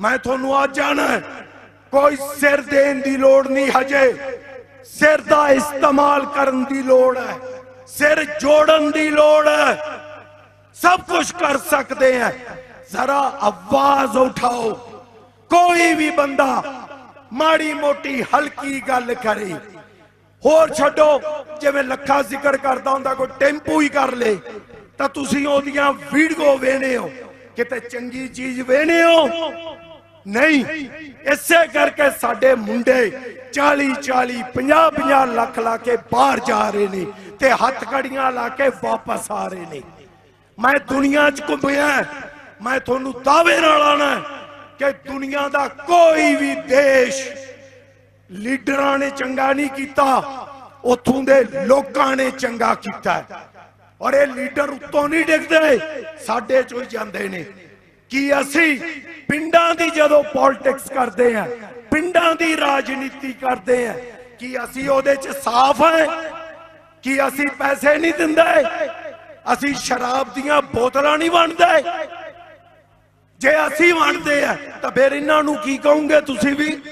ਮੈਂ ਤੁਹਾਨੂੰ ਅੱਜ ਜਾਣਾ ਕੋਈ ਸਿਰ ਦੇਣ ਦੀ ਲੋੜ ਨਹੀਂ ਹਜੇ। ਸਿਰ ਦਾ ਇਸਤੇਮਾਲ ਕਰਨ ਦੀ ਲੋੜ ਹੈ। ਸਿਰ ਜੋੜਨ ਦੀ ਲੋੜ ਹੈ। ਸਭ ਕੁਝ ਕਰ ਸਕਦੇ ਹੈ। ਜ਼ਰਾ ਆਵਾਜ਼ ਉਠਾਓ। ਕੋਈ ਵੀ ਬੰਦਾ ਮਾੜੀ ਮੋਟੀ ਹਲਕੀ ਗੱਲ ਕਰੇ। ਹੋਰ ਛੱਡੋ। ਜਿਵੇਂ ਲੱਖਾ ਜ਼ਿਕਰ ਕਰਦਾ ਹੁੰਦਾ, ਕੋਈ ਟੈਂਪੂ ਹੀ ਕਰ ਲੇ, ਤਾਂ ਤੁਸੀਂ ਉਹਦੀਆਂ ਵੀਡੀਓ ਵੇਣੇ ਹੋ। ਕਿਤੇ ਚੰਗੀ ਚੀਜ਼ ਵੇਣੇ ਹੋ? ਨਹੀਂ। ਇਸੇ ਕਰਕੇ ਸਾਡੇ ਮੁੰਡੇ 40 40 50 50 ਲੱਖ ਲਾ ਕੇ ਬਾਹਰ ਜਾ ਰਹੇ ਨੇ ਤੇ ਹੱਥ ਕੜੀਆਂ ਲਾ ਕੇ ਵਾਪਸ ਆ ਰਹੇ ਨੇ। ਮੈਂ ਦੁਨੀਆ 'ਚ ਘੁੰਮਿਆ, ਮੈਂ ਤੁਹਾਨੂੰ ਦਾਅਵੇ ਨਾਲ ਆਣਾ ਕਿ ਦੁਨੀਆ ਦਾ ਕੋਈ ਵੀ ਦੇਸ਼ ਲੀਡਰਾਂ ਨੇ ਚੰਗਾ ਨਹੀਂ ਕੀਤਾ, ਉਥੋਂ ਦੇ ਲੋਕਾਂ ਨੇ ਚੰਗਾ ਕੀਤਾ। ਔਰ ਇਹ ਲੀਡਰ ਉੱਤੋਂ ਨਹੀਂ ਡਿੱਗਦੇ। ਸਾਡੇ ਚੋਂ ਹੀ ਜਾਂਦੇ ਨੇ। ਕੀ ਅਸੀਂ ਪਿੰਡਾਂ ਦੀ ਜਦੋਂ ਪੋਲਿਟਿਕਸ ਕਰਦੇ ਆ, ਪਿੰਡਾਂ ਦੀ ਰਾਜਨੀਤੀ ਕਰਦੇ ਆ, ਕਿ ਅਸੀਂ ਉਹਦੇ 'ਚ ਸਾਫ਼ ਹੈ ਕਿ ਅਸੀਂ ਪੈਸੇ ਨਹੀਂ ਦਿੰਦੇ? ਅਸੀਂ ਸ਼ਰਾਬ ਦੀਆਂ ਬੋਤਲਾਂ ਨਹੀਂ ਵੰਡਦੇ? ਜੇ ਅਸੀਂ ਵੰਡਦੇ ਆ, ਤਾਂ ਫਿਰ ਇਹਨਾਂ ਨੂੰ ਕੀ ਕਹੋਗੇ ਤੁਸੀਂ ਵੀ?